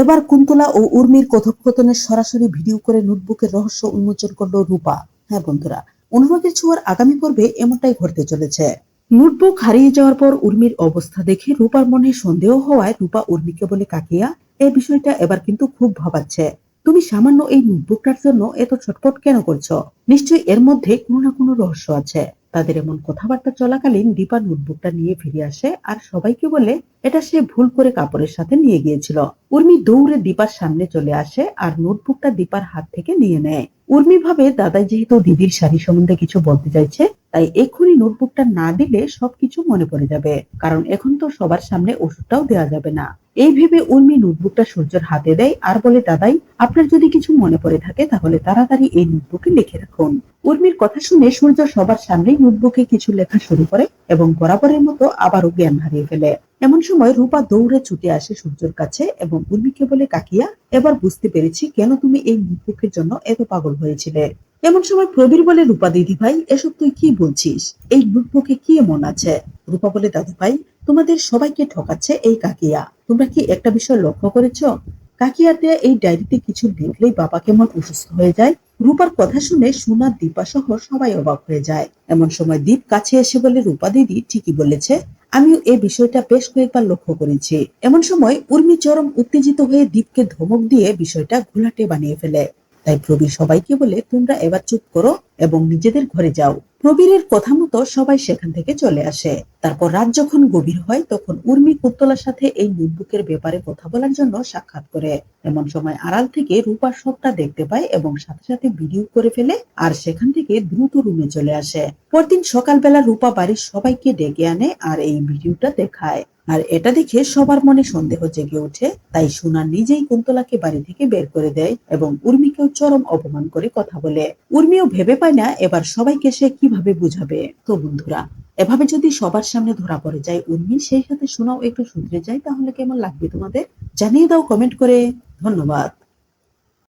এবার কুন্তলা ও উর্মির কথোপকথনের সরাসরি ভিডিও করে নোটবুকের রহস্য উন্মোচন করল রূপা। হ্যাঁ বন্ধুরা অনুরাগের ছোঁয়ার আগামী পর্বে এমনটাই ঘটতে চলেছে। নোটবুক হারিয়ে যাওয়ার পর উর্মির অবস্থা দেখে রূপার মনে সন্দেহ হওয়ায় রূপা উর্মিকে বলে, কাকিয়া, এই বিষয়টা এবার কিন্তু খুব ভাবাচ্ছে। তুমি সামান্য এই নোটবুকটার জন্য এত ছটপট কেন করছ? নিশ্চয়ই এর মধ্যে কোনো না কোনো রহস্য আছে। তাদের এমন কথাবার্তা চলাকালীন দীপা নোটবুকটা নিয়ে ফিরে আসে আর সবাইকে বলে, এটা সে ভুল করে কাপড়ের সাথে নিয়ে গিয়েছিল। উর্মি দৌড়ে দীপার সামনে চলে আসে আর নোটবুকটা দীপার হাত থেকে নিয়ে নেয়। উর্মি ভাবে দাদা যেহেতু দিদির শাড়ি সম্বন্ধে কিছু বলতে চাইছে তাই এক্ষুনি নোটবুকটা না দিলে সবকিছু মনে পড়ে যাবে। কারণ এখন তো সবার সামনে ওষুধটাও দেওয়া যাবে না। এই ভেবে উর্মি নোটবুকটা সূর্যের হাতে দেয় আর বলে, দাদাই, আপনার যদি কিছু মনে পড়ে থাকে তাহলে তাড়াতাড়ি এই নোটবুকে লিখে রাখুন। উর্মির কথা শুনে সূর্য সবার সামনেই নোটবুকে কিছু লেখা শুরু করে এবং বরাবরের মতো আবারও জ্ঞান হারিয়ে ফেলে। এমন সময় রূপা দৌড়ে ছুটে আসে সূর্যর কাছে এবং উর্মিকে বলে, কাকিয়া, এবার বুঝতে পেরেছি কেন তুমি এই নোটবুকের জন্য এত পাগল হয়েছিলে। এমন সময় প্রবীর বলে, রূপা দিদি ভাই, এসব তুই কি বলছিস? এই নোটবুকে কি এমন আছে? রূপা বলে, দাদু ভাই, তোমাদের সবাইকে ঠকাচ্ছে এই কাকিয়া। তোমরা কি একটা বিষয় লক্ষ্য করেছ? কাকিয়ার দেয়া এই ডায়েরিতে কিছু লিখলেই বাবা কেমন অসুস্থ হয়ে যায়। রূপার কথা শুনে সোনা, দীপা সহ সবাই অবাক হয়ে যায়। এমন সময় দীপ কাছে এসে বলে, রূপা দিদি, ঠিকই বলেছে। আমিও এই বিষয়টা বেশ কয়েকবার লক্ষ্য করেছি। এমন সময় উর্মি চরম উত্তেজিত হয়ে দীপকে ধমক দিয়ে বিষয়টা ঘোলাটে বানিয়ে ফেলে। তাই প্রবীর সবাইকে বলে, তোমরা এবার চুপ করো এবং নিজেদের ঘরে যাও। প্রবীরের কথা মতো সবাই সেখান থেকে চলে আসে। তারপর রাত যখন গভীর হয়, তখন উর্মি কুত্তলার সাথে এই নোটবুকের ব্যাপারে কথা বলার জন্য সাক্ষাৎ করে। এমন সময় আড়াল থেকে রূপার সবটা দেখতে পায় এবং সাথে সাথে ভিডিও করে ফেলে আর সেখান থেকে দ্রুত রুমে চলে আসে। পরদিন সকালবেলা রূপা বাড়ির সবাইকে ডেকে আনে আর এই ভিডিওটা দেখায়। আর এটা দেখে সবার মনে সন্দেহ জেগে ওঠে, তাই সোনা নিজেই কুন্তলাকে বাড়ি থেকে বের করে দেয় এবং উর্মিকেও চরম অপমান করে কথা বলে। উর্মিও ভেবে পায় না এবার সবাইকে সে কীভাবে বুঝাবে। তো বন্ধুরা, এভাবে যদি সবার সামনে ধরা পড়ে যায় উর্মি, সেই সাথে সোনাও একটু শুধরে যায়, তাহলে কেমন লাগবে তোমাদের? জানিয়ে দাও কমেন্ট করে। ধন্যবাদ।